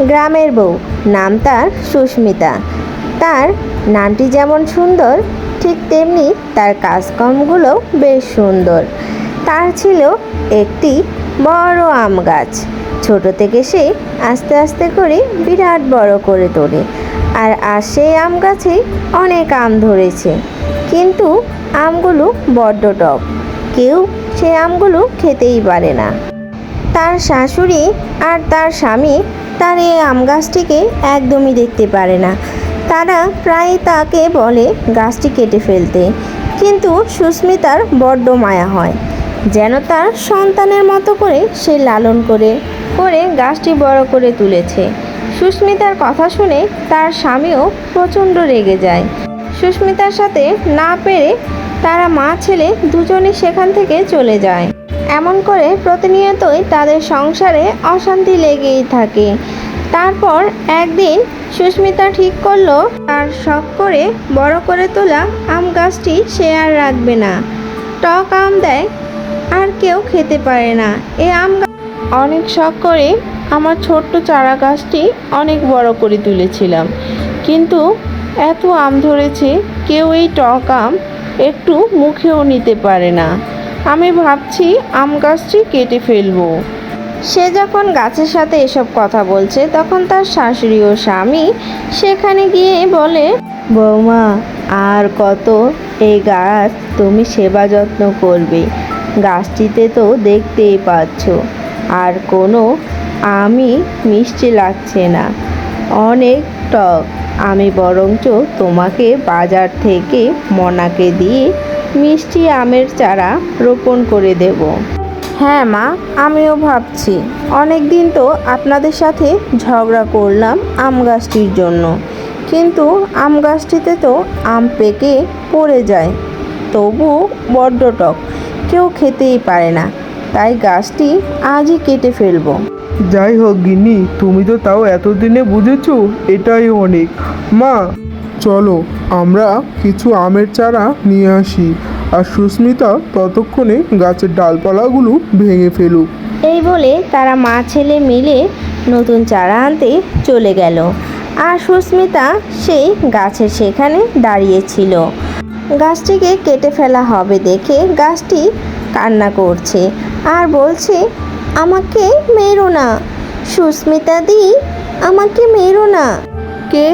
গ্রামের বউ। নাম তার সুস্মিতা। তার নামটি যেমন সুন্দর, ঠিক তেমনি তার কাজকর্মগুলো বেশ সুন্দর। তার ছিল একটি বড় আম গাছ। ছোট থেকে সে আস্তে আস্তে করে বিরাট বড় করে তোলে। আর আর সেই আম গাছে অনেক আম ধরেছে। কিন্তু আমগুলো বড্ড টক। কেউ সেই আমগুলো খেতেই পারে না। তার শাশুড়ি আর তার স্বামী তার এই আম গাছটিকে একদমই দেখতে পারে না। তারা প্রায় তাকে বলে গাছটি কেটে ফেলতে। কিন্তু সুস্মিতার বড্ড মায়া হয়। যেন তার সন্তানের মতো করে সে লালন করে করে গাছটি বড় করে তুলেছে। সুস্মিতার কথা শুনে তার স্বামীও প্রচণ্ড রেগে যায়। সুস্মিতার সাথে না পেরে তারা মা ছেলে দুজনে সেখান থেকে চলে যায়। এমন করে প্রতিনিয়তই তাদের সংসারে অশান্তি লেগেই থাকে। তারপর একদিন সুস্মিতা ঠিক করল তার শখ করে বড় করে তোলা আম গাছটি সে আর রাখবে না। টক আম দেয়, আর কেউ খেতে পারে না। এ আম অনেক শখ করে আমার ছোট্ট চারা গাছটি অনেক বড় করে তুলেছিলাম। কিন্তু এত আম ধরেছে, কেউ এই টক আম একটু মুখেও নিতে পারে না। আমি ভাবছি আম গাছটি কেটে ফেলব। সে যখন গাছের সাথে এসব কথা বলছে, তখন তার শাশুড়ি ও স্বামী সেখানে গিয়ে বলে, বৌমা, আর কত? এই গাছ তুমি সেবা যত্ন করবে। গাছটিতে তো দেখতেই পাচ্ছ, আর কোনো আমি মিষ্টি লাগছে না। অনেক টক। আমি বরঞ্চ তোমাকে বাজার থেকে মনাকে দিয়ে মিষ্টি আমের চারা রোপণ করে দেবো। হ্যাঁ মা আমিও ভাবছি। অনেক দিন তো আপনাদের সাথে ঝগড়া করলাম আম গাছটির জন্য। কিন্তু আম গাছটিতে তো আম পেকে পড়ে যায়। তবু বড্ড টক কেউ খেতেই পারে না। তাই গাছটি আজই কেটে ফেলব। যাই হোক গিন্নি তুমি তো তাও এতদিনে বুঝেছ এটাই অনেক। মা চলো আমরা কিছু আমের চারা নিয়ে আসি। আর সুস্মিতা ততক্ষণে গাছের ডালপালাগুলো ভেঙে ফেলুক। এই বলে তারা মা ছেলে মিলে নতুন চারা আনতে চলে গেল। আর সুস্মিতা সেই গাছের সেখানে দাঁড়িয়েছিল। গাছটিকে কেটে ফেলা হবে দেখে গাছটি কান্না করছে আর বলছে আমাকে মেরো না। সুস্মিতা দি আমাকে মেরো না। কে?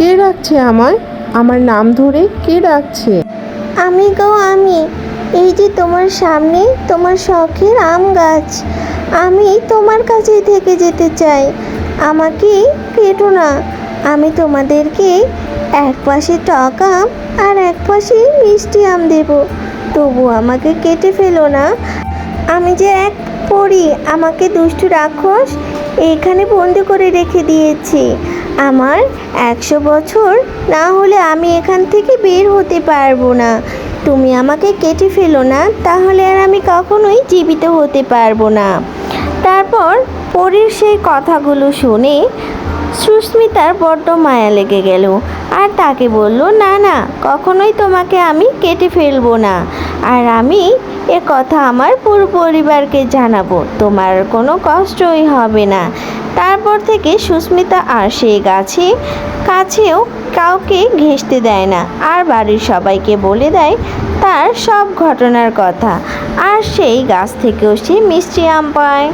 কে ডাকছে আমায়? আমার নাম ধরে কে ডাকছে? আমি গো, আমি। এই যে তোমার সামনে তোমার শখের আম গাছ। আমি তোমার কাছেই থেকে যেতে চাই। আমাকে কেটো না। আমি তোমাদেরকে এক পাশে টক আম আর এক পাশে মিষ্টি আম দেব। তবু আমাকে কেটে ফেলো না। আমি যে এক পড়ি আমাকে দুষ্টু রাক্ষস এখানে বন্দি করে রেখে দিয়েছি। আমার একশো বছর না হলে আমি এখান থেকে বের হতে পারব না। তুমি আমাকে কেটে ফেলো না, তাহলে আর আমি কখনোই জীবিত হতে পারব না। তারপর পরীর সেই কথাগুলো শুনে সুস্মিতার বড্ড মায়া লেগে গেল। আর তাকে বলল, না না, কখনোই তোমাকে আমি কেটে ফেলব না। আর আমি এ কথা আমার পুরো পরিবারকে জানাব। তোমার কোনো কষ্টই হবে না। তারপর থেকে সুস্মিতা আর সেই গাছে, কাছেও কাউকে ঘেঁষতে দেয় না। আর বাড়ির সবাইকে বলে দেয় তার সব ঘটনার কথা। আর সেই গাছ থেকেও সে মিষ্টি আম পায়।